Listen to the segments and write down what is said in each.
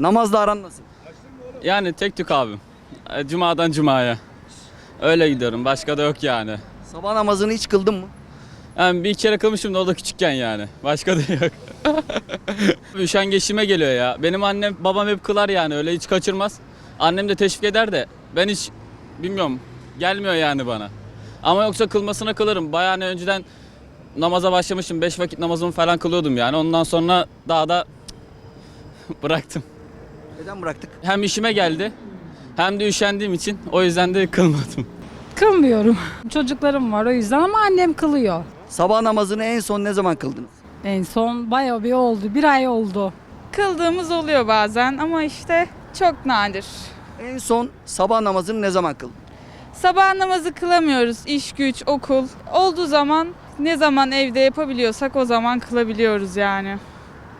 Namazla aran nasıl? Yani tek tük abim. E, Cuma'dan cumaya. Öyle gidiyorum. Başka da yok yani. Sabah namazını hiç kıldın mı? Yani bir kere kılmışım da o da küçükken yani. Başka da yok. Üşengeçime geliyor ya. Benim annem babam hep kılar yani öyle hiç kaçırmaz. Annem de teşvik eder de ben hiç bilmiyorum gelmiyor yani bana. Ama yoksa kılmasına kılarım. Bayağı hani önceden namaza başlamışım. Beş vakit namazımı falan kılıyordum yani. Ondan sonra daha da bıraktım. Neden bıraktık? Hem işime geldi hem de üşendiğim için o yüzden de kılmadım. Kılmıyorum. Çocuklarım var o yüzden ama annem kılıyor. Sabah namazını en son ne zaman kıldınız? En son bayağı bir oldu. Bir ay oldu. Kıldığımız oluyor bazen ama işte çok nadir. En son sabah namazını ne zaman kıldın? Sabah namazı kılamıyoruz. İş güç, okul. Olduğu zaman ne zaman evde yapabiliyorsak o zaman kılabiliyoruz yani.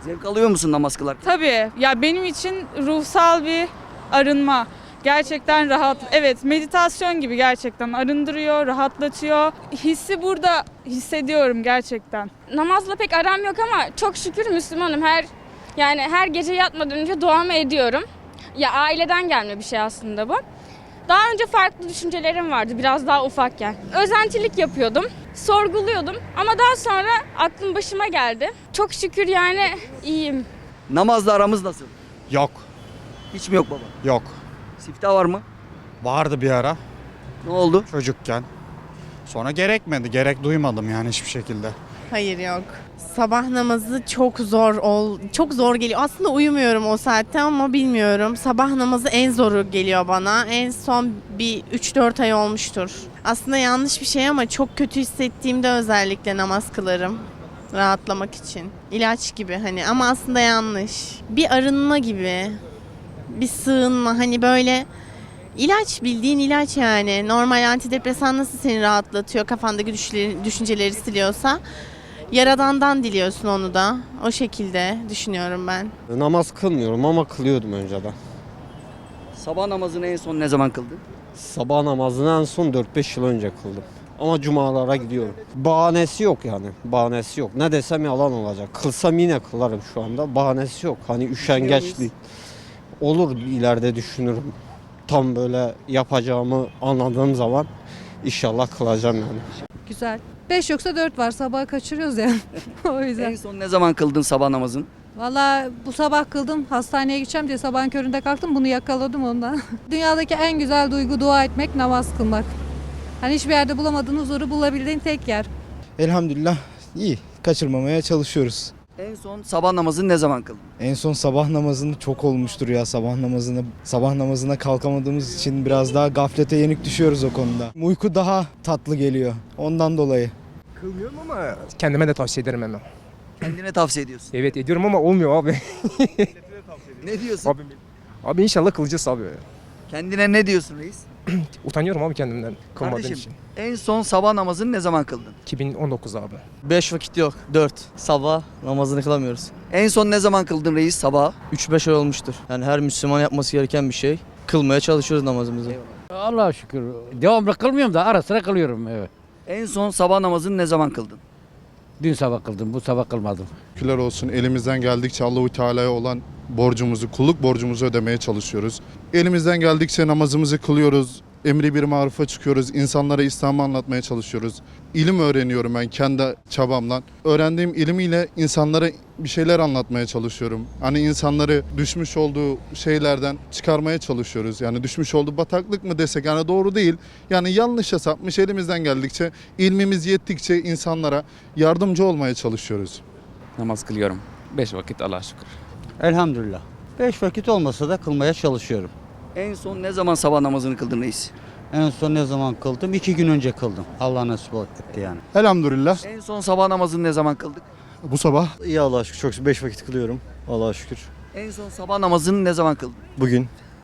Zevk alıyor musun namaz kılarken? Tabii ya benim için ruhsal bir arınma. Gerçekten rahat. Evet meditasyon gibi gerçekten arındırıyor, rahatlatıyor. Hissi burada hissediyorum gerçekten. Namazla pek aram yok ama çok şükür Müslümanım. Her yani her gece yatmadan önce duamı ediyorum. Ya aileden gelme bir şey aslında bu. Daha önce farklı düşüncelerim vardı biraz daha ufakken. Özentilik yapıyordum, sorguluyordum ama daha sonra aklım başıma geldi. Çok şükür yani iyiyim. Namazla aramız nasıl? Yok. Hiç mi yok baba? Yok. Siftah var mı? Vardı bir ara Ne oldu? çocukken. Sonra gerekmedi. Gerek duymadım yani hiçbir şekilde. Hayır yok. Sabah namazı çok zor ol çok zor geliyor. Aslında uyumuyorum o saatte ama bilmiyorum. Sabah namazı en zoru geliyor bana. En son bir 3-4 ay olmuştur. Aslında yanlış bir şey ama çok kötü hissettiğimde özellikle namaz kılarım. Rahatlamak için. İlaç gibi hani ama aslında yanlış. Bir arınma gibi. Bir sığınma hani böyle İlaç bildiğin ilaç yani. Normal antidepresan nasıl seni rahatlatıyor kafandaki düşünceleri, siliyorsa. Yaradandan diliyorsun onu da. O şekilde düşünüyorum ben. Namaz kılmıyorum ama kılıyordum önceden. Sabah namazını en son ne zaman kıldın? Sabah namazını en son 4-5 yıl önce kıldım. Ama cumalara gidiyorum. Bahanesi yok yani. Bahanesi yok. Ne desem yalan olacak. Kılsam yine kılarım şu anda. Bahanesi yok. Hani üşengeç değil. Olur ileride düşünürüm. Tam böyle yapacağımı anladığım zaman inşallah kılacağım yani. Güzel. 5 yoksa 4 var. Sabah kaçırıyoruz yani. o yüzden. En son ne zaman kıldın sabah namazını? Valla bu sabah kıldım. Hastaneye gideceğim diye sabahın köründe kalktım. Bunu yakaladım ondan. Dünyadaki en güzel duygu dua etmek, namaz kılmak. Hani hiçbir yerde bulamadığın huzuru bulabildiğin tek yer. Elhamdülillah iyi. Kaçırmamaya çalışıyoruz. En son sabah namazını ne zaman kıldın? En son sabah namazını çok olmuştur ya sabah namazını. Sabah namazına kalkamadığımız için biraz daha gaflete yenik düşüyoruz o konuda. Uyku daha tatlı geliyor. Ondan dolayı. Kılmıyorum ama kendime de tavsiye ederim hemen. Kendine tavsiye ediyorsun. Evet ediyorum ama olmuyor abi. Ne diyorsun? abi, abi inşallah kılacağız abi. Kendine ne diyorsun reis? Utanıyorum abi kendimden kılmadığım Kardeşim için. en son sabah namazını ne zaman kıldın? 2019 abi. 5 vakit yok. 4. Sabah namazını kılamıyoruz. En son ne zaman kıldın reis sabah? 3-5 ay olmuştur. Yani her Müslüman yapması gereken bir şey. Kılmaya çalışıyoruz namazımızı. Allah'a şükür. Devamlı kılmıyorum da ara sıra kılıyorum. Evet. En son sabah namazını ne zaman kıldın? Dün sabah kıldım, bu sabah kılmadım. Şükürler olsun elimizden geldikçe Allahu Teala'ya olan borcumuzu, kulluk borcumuzu ödemeye çalışıyoruz. Elimizden geldikçe namazımızı kılıyoruz. Emri bir marufa çıkıyoruz. insanlara İslam'ı anlatmaya çalışıyoruz. İlim öğreniyorum ben kendi çabamla. Öğrendiğim ilmiyle insanlara bir şeyler anlatmaya çalışıyorum. Hani insanları düşmüş olduğu şeylerden çıkarmaya çalışıyoruz. Yani düşmüş olduğu bataklık mı desek yani doğru değil. Yani yanlışa sapmış elimizden geldikçe, ilmimiz yettikçe insanlara yardımcı olmaya çalışıyoruz. Namaz kılıyorum. Beş vakit Allah'a şükür. Elhamdülillah. 5 vakit olmasa da kılmaya çalışıyorum. En son ne zaman sabah namazını kıldın reis? En son ne zaman kıldım? 2 gün önce kıldım. Allah nasip etti yani. Elhamdülillah. En son sabah namazını ne zaman kıldık? Bu sabah İyi Allah'a şükür. Çok 5 vakit kılıyorum. Allah'a şükür. En son sabah namazını ne zaman kıldın? Bugün